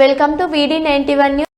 Welcome to వీడి ninety one news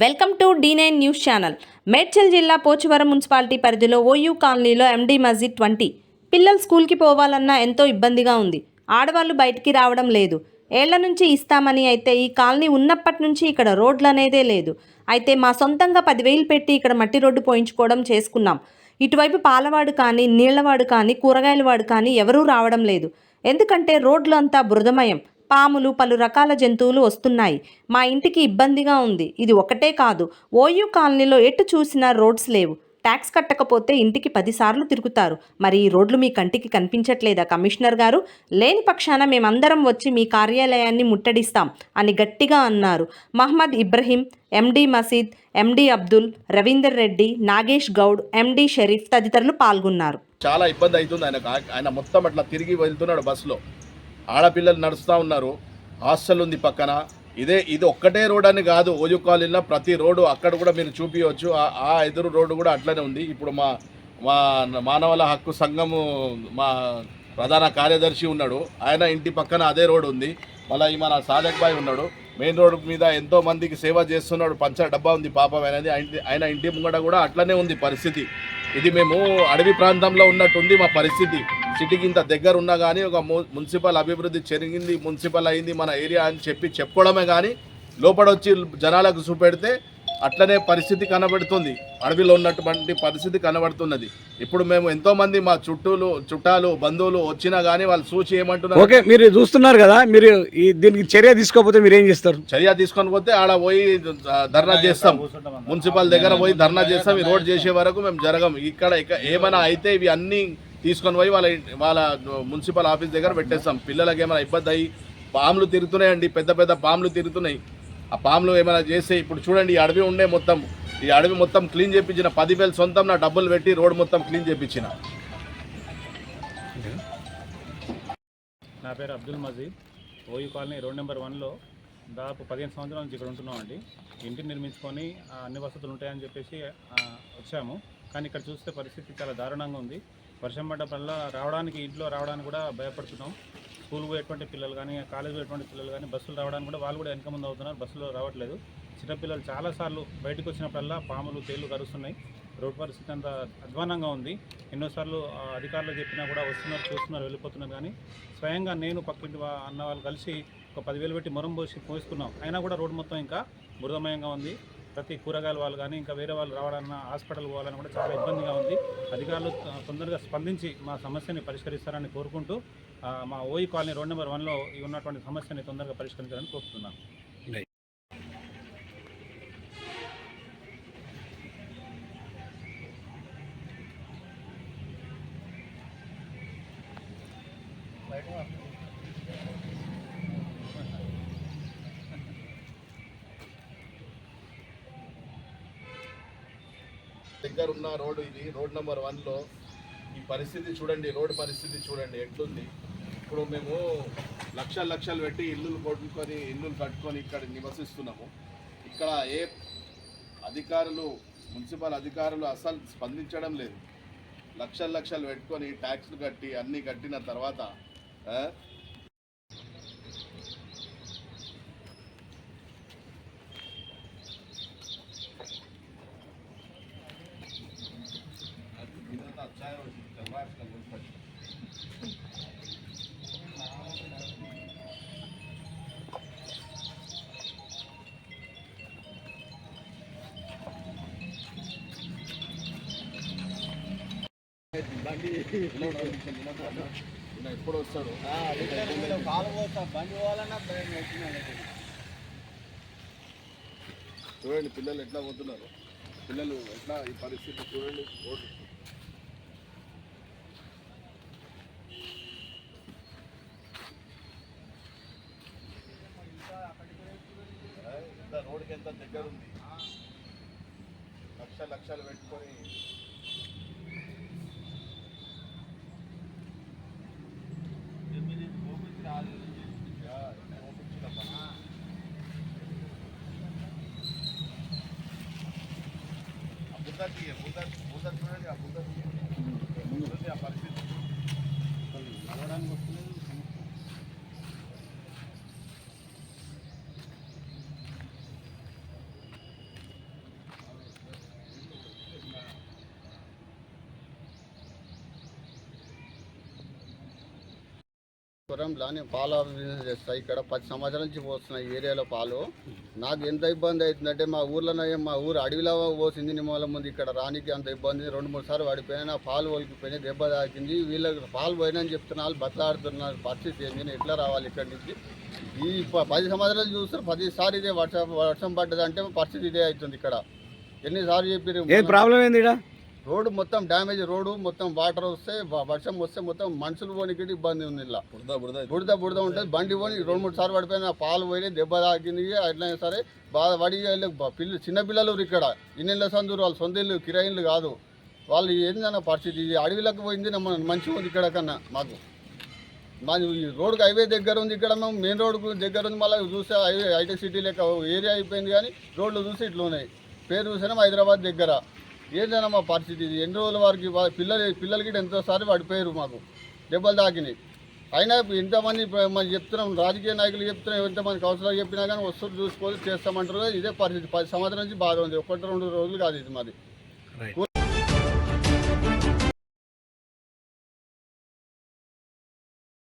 welcome to D nine news channel Medchal జిల్లా Pochavaram municipality పరిధిలో OU కాలనీలో MD మస్జిద్ twenty పిల్లలు స్కూల్కి పోవాలన్నా ఎంతో ఇబ్బందిగా ఉంది. ఆడవాళ్ళు బయటికి రావడం లేదు. ఏళ్ళ నుంచి ఇస్తామని అయితే ఈ కాలనీ ఉన్నప్పటి నుంచి ఇక్కడ రోడ్లు అనేదే లేదు. అయితే మా సొంతంగా పదివేలు పెట్టి ఇక్కడ మట్టి రోడ్డు పోయించుకోవడం చేసుకున్నాం. ఇటువైపు పాలవాడు కానీ నీళ్ళవాడు కానీ కూరగాయల వాడు కానీ ఎవరూ రావడం లేదు. ఎందుకంటే రోడ్లు అంతా బురదమయం. పాములు పలు రకాల జంతువులు వస్తున్నాయి. మా ఇంటికి ఇబ్బందిగా ఉంది. ఇది ఒకటే కాదు. ఓయూ కాలనీలో ఎటు చూసినా రోడ్స్ లేవు. ట్యాక్స్ కట్టకపోతే ఇంటికి పదిసార్లు తిరుగుతారు. మరి ఈ రోడ్లు మీ కంటికి కనిపించట్లేదా కమిషనర్ గారు? లేని పక్షాన మేమందరం వచ్చి మీ కార్యాలయాన్ని ముట్టడిస్తాం అని గట్టిగా అన్నారు. మహమ్మద్ ఇబ్రహీం ఎండి మసీద్ ఎండి అబ్దుల్ రవీందర్ రెడ్డి నాగేష్ గౌడ్ ఎండి షరీఫ్ తదితరులు పాల్గొన్నారు. చాలా ఇబ్బంది అవుతుంది. ఆయన ఆయన మొత్తం అట్లా తిరిగి వెళ్తున్నాడు బస్సులో. ఆడపిల్లలు నడుస్తూ ఉన్నారు. హాస్టల్ ఉంది పక్కన. ఇదే ఇది ఒక్కటే రోడ్ అని కాదు. ఓజు కాలనీలో ప్రతి రోడ్డు అక్కడ కూడా మీరు చూపించవచ్చు ఆ- ఆ ఎదురు రోడ్డు కూడా అట్లనే ఉంది. ఇప్పుడు మా మా మానవుల హక్కు సంఘము మా ప్రధాన కార్యదర్శి ఉన్నాడు. ఆయన ఇంటి పక్కన అదే రోడ్ ఉంది. మళ్ళీ మన సాదక్ బాయ్ ఉన్నాడు. మెయిన్ రోడ్ మీద ఎంతో మందికి సేవ చేస్తున్నాడు. పంచ డబ్బా ఉంది పాపం అనేది ఆయన- ఆయన ఇంటి ముంగట కూడా అట్లనే ఉంది పరిస్థితి. ఇది మేము అడవి ప్రాంతంలో ఉన్నట్టుంది మా పరిస్థితి. సిటీకి ఇంత దగ్గర ఉన్నా కానీ ఒక మున్సిపల్ అభివృద్ధి జరిగింది మున్సిపల్ అయింది మన ఏరియా అని చెప్పి చెప్పుకోవడమే కానీ లోపల వచ్చి జనాలకు చూపెడితే అట్లనే పరిస్థితి కనబడుతుంది. అడవిలో ఉన్నటువంటి పరిస్థితి కనబడుతున్నది. ఇప్పుడు మేము ఎంతో మంది మా చుట్టూలు చుట్టాలు బంధువులు వచ్చినా కానీ వాళ్ళు చూసి ఏమంటున్నారు? ఓకే మీరు చూస్తున్నారు కదా మీరు ఈ దీనికి చర్య తీసుకోకపోతే మీరు ఏం చేస్తారు? చర్య తీసుకొని పోతే ఆడ పోయి ధర్నా చేస్తాం. మున్సిపల్ దగ్గర పోయి ధర్నా చేస్తాం. ఈ రోడ్ చేసే వరకు మేము జరగం. ఇక్కడ ఇక ఏమైనా అయితే ఇవి అన్ని తీసుకొని పోయి వాళ్ళ వాళ్ళ మున్సిపల్ ఆఫీస్ దగ్గర పెట్టేస్తాం. పిల్లలకి ఏమైనా ఇబ్బంది అయ్యి పాములు తిరుగుతున్నాయండి. పెద్ద పెద్ద పాములు తిరుగుతున్నాయి. ఆ పాములు ఏమైనా చేస్తే ఇప్పుడు చూడండి ఈ అడవి ఉండే మొత్తం. ఈ అడవి మొత్తం క్లీన్ చేయించిన పదివేలు సొంతం నా డబ్బులు పెట్టి రోడ్ మొత్తం క్లీన్ చేయించిన నా పేరు Abdul Majeed. OU colony road number వన్లో దాదాపు పదిహేను సంవత్సరాల నుంచి ఇక్కడ ఉంటున్నామండి. ఇంటిని నిర్మించుకొని అన్ని వసతులు ఉంటాయని చెప్పేసి వచ్చాము. కానీ ఇక్కడ చూస్తే పరిస్థితి చాలా దారుణంగా ఉంది. వర్షం పడ్డప్పుడల్లా రావడానికి ఇంట్లో రావడానికి కూడా భయపడుతున్నాం. స్కూల్ పోయేటువంటి పిల్లలు కానీ కాలేజ్ పోయేటువంటి పిల్లలు కానీ బస్సులు రావడానికి కూడా వాళ్ళు కూడా వెనక ముందు అవుతున్నారు. బస్సులో రావట్లేదు. చిన్నపిల్లలు చాలాసార్లు బయటకు వచ్చినప్పుడల్లా పాములు తేళ్ళు కరుస్తున్నాయి. రోడ్ పరిస్థితి అంత అధ్వానంగా ఉంది. ఎన్నోసార్లు అధికారులు చెప్పినా కూడా వస్తున్నారు చూస్తున్నారు వెళ్ళిపోతున్నారు కానీ స్వయంగా నేను పక్కింటి అన్న వాళ్ళు కలిసి ఒక పదివేలు పెట్టి మొరం పోసి పోసుకున్నాం. అయినా కూడా రోడ్డు మొత్తం ఇంకా బురదమయంగా ఉంది. ప్రతి కూరగాయల వాళ్ళు కానీ ఇంకా వేరే వాళ్ళు రావాలన్నా హాస్పిటల్ పోవాలన్నా కూడా చాలా ఇబ్బందిగా ఉంది. అధికారులు తొందరగా స్పందించి మా సమస్యని పరిష్కరిస్తారని కోరుకుంటూ మా ఓయి కాలనీ రోడ్ నెంబర్ వన్లో ఈ ఉన్నటువంటి సమస్యని తొందరగా పరిష్కరించాలని కోరుతున్నాను. దగ్గర ఉన్న రోడ్డు ఇది రోడ్ నెంబర్ వన్లో. ఈ పరిస్థితి చూడండి రోడ్ పరిస్థితి చూడండి ఎట్లుంది. ఇప్పుడు మేము లక్షలు లక్షలు పెట్టి ఇల్లులు కొట్టుకొని ఇల్లులు కట్టుకొని ఇక్కడ నివసిస్తున్నాము. ఇక్కడ ఏ అధికారులు మున్సిపల్ అధికారులు అసలు స్పందించడం లేదు. లక్షలు లక్షలు పెట్టుకొని ట్యాక్స్లు కట్టి అన్నీ కట్టిన తర్వాత ఎప్పుడు వస్తాడు చూడండి పిల్లలు ఎట్లా పోతున్నారు. పిల్లలు ఎట్లా ఈ పరిస్థితి చూడండి. రోడ్డు ఎంత రోడ్కి ఎంత దగ్గర ఉంది లక్ష లక్షలు పెట్టుకొని బుద్ధ తీయ, బుద్ధ బుద్ధ చూడండి ఆ బుద్ధ తీయ. ఆ పరిస్థితి నడవడానికి పురంలో నేను పాల బిజినెస్ చేస్తా. ఇక్కడ పది సంవత్సరాల నుంచి పోస్తున్నా ఈ ఏరియాలో పాలు. నాకు ఎంత ఇబ్బంది అవుతుందంటే మా ఊర్లోనే మా ఊరు అడవిలో పోసింది నిమ్మల ముందు ఇక్కడ రానికి అంత ఇబ్బంది. రెండు మూడు సార్లు పడిపోయినా పాలు ఒలికిపోయినాయి దెబ్బ తాకింది. వీళ్ళకి పాలు పోయినని చెప్తున్నారు బతలాడుతున్నారు. పరిస్థితి ఏంది? నేను ఎట్లా రావాలి ఇక్కడి నుంచి? ఈ పది సంవత్సరాలు చూస్తారు పదిసారి ఇదే వర్షం వర్షం పడ్డదంటే పరిస్థితి ఇదే అవుతుంది ఇక్కడ. ఎన్నిసార్లు చెప్పారు ఏం ప్రాబ్లం ఏంది ఇక్కడ రోడ్డు మొత్తం డ్యామేజ్ రోడ్డు మొత్తం వాటర్ వస్తే వర్షం వస్తే మొత్తం మనుషులు పోనీకి ఇబ్బంది ఉంది ఇలా. బుడద బుడద ఉంటుంది. బండి పోని రెండు మూడు సార్లు పడిపోయిన పాలు పోయి దెబ్బ తాకింది అట్లయినా సరే బాధ పడి పిల్లలు ఉన్నారు ఇక్కడ. ఇన్నిళ్ళ సందూరు వాళ్ళు సొంత ఇల్లు కిరాయిలు కాదు. వాళ్ళు ఏందన్న పరిస్థితి? ఇది అడవిలోకి పోయింది నమ్మ మంచిగా ఉంది ఇక్కడ కన్నా మాకు. మాది ఈ రోడ్డుకి హైవే దగ్గర ఉంది ఇక్కడ మేము మెయిన్ రోడ్కు దగ్గర ఉంది. మళ్ళీ చూస్తే హైవే ఐటీ సిటీ లెక్క ఏరియా అయిపోయింది కానీ రోడ్లు చూస్తే ఇట్లా ఉన్నాయి పేరు చూసినా హైదరాబాద్ దగ్గర. ఏదైనా మా పరిస్థితి ఇది? ఎన్ని రోజుల వరకు పిల్లలు పిల్లలకి ఎంతోసారి పడిపోయారు మాకు దెబ్బలు తాకినాయి. అయినా ఎంతమంది మనం చెప్తున్నాం రాజకీయ నాయకులు చెప్తున్నాం ఎంతమంది కౌన్సిలర్ చెప్పినా కానీ వస్తువులు చూసుకోవాలి చేస్తామంటారు ఇదే పరిస్థితి. పది సంవత్సరం నుంచి బాధ ఉంది. ఒకటి రెండు రోజులు కాదు ఇది మాది